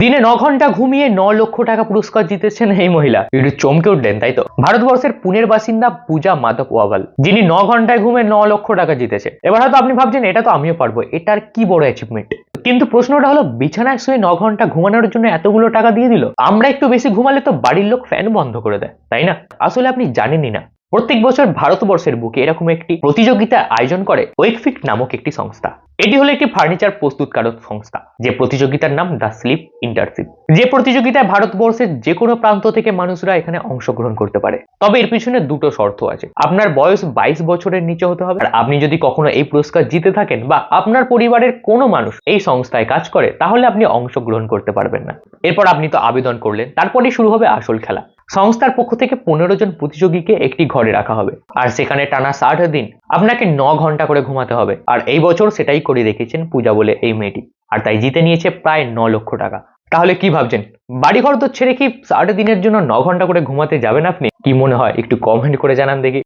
দিনে ন ঘণ্টা ঘুমিয়ে ন লক্ষ টাকা পুরস্কার জিতেছেন এই মহিলা। একটু চমকে উঠলেন, তাই তো? ভারতবর্ষের পুনের বাসিন্দা পূজা মাধব ওয়াভাল যিনি ন ঘন্টায় ঘুমে ন লক্ষ টাকা জিতেছে এবার হয়তো আপনি ভাবছেন, এটা তো আমিও পারব, এটার কি বড় অ্যাচিভমেন্ট কিন্তু প্রশ্নটা হলো, বিছানায় শুয়ে ন ঘণ্টা ঘুমানোর জন্য এতগুলো টাকা দিয়ে দিল? আমরা একটু বেশি ঘুমালে তো বাড়ির লোক ফ্যান বন্ধ করে দেয়, তাই না? আসলে আপনি জানেনই না। প্রত্যেক বছর ভারতবর্ষের বুকে এরকম একটি প্রতিযোগিতা আয়োজন করে ওয়েকফিট নামক একটি সংস্থা। এটি হলো একটি ফার্নিচার প্রস্তুতকারক সংস্থা, যে প্রতিযোগিতার নাম দ্য স্লিপ ইন্টারশিপ। যে প্রতিযোগিতায় ভারতবর্ষের যে কোনো প্রান্ত থেকে মানুষরা এখানে অংশগ্রহণ করতে পারে। তবে এর পিছনে দুটো শর্ত আছে। আপনার বয়স বাইশ বছরের নিচে হতে হবে। আর আপনি যদি কখনো এই পুরস্কার জিতে থাকেন বা আপনার পরিবারের কোনো মানুষ এই সংস্থায় কাজ করে, তাহলে আপনি অংশগ্রহণ করতে পারবেন না। এরপর আপনি তো আবেদন করলেন। তারপরেই শুরু হবে আসল খেলা। সংস্থার পক্ষ থেকে পনেরো জন প্রতিযোগীকে একটি ঘরে রাখা হবে। আর সেখানে টানা ষাট দিন আপনাকে ন ঘণ্টা করে ঘুমাতে হবে। আর এই বছর সেটাই করে রেখেছেন পূজা বলে এই মেয়েটি। আর তাই জিতে নিয়েছে প্রায় ন লক্ষ টাকা। তাহলে কি ভাবছেন? বাড়িঘর তো ছেড়ে কি সাড়ে দিনের জন্য ন ঘণ্টা করে ঘুমাতে যাবেন আপনি? কি মনে হয়? একটু কমেন্ট করে জানান দেখি।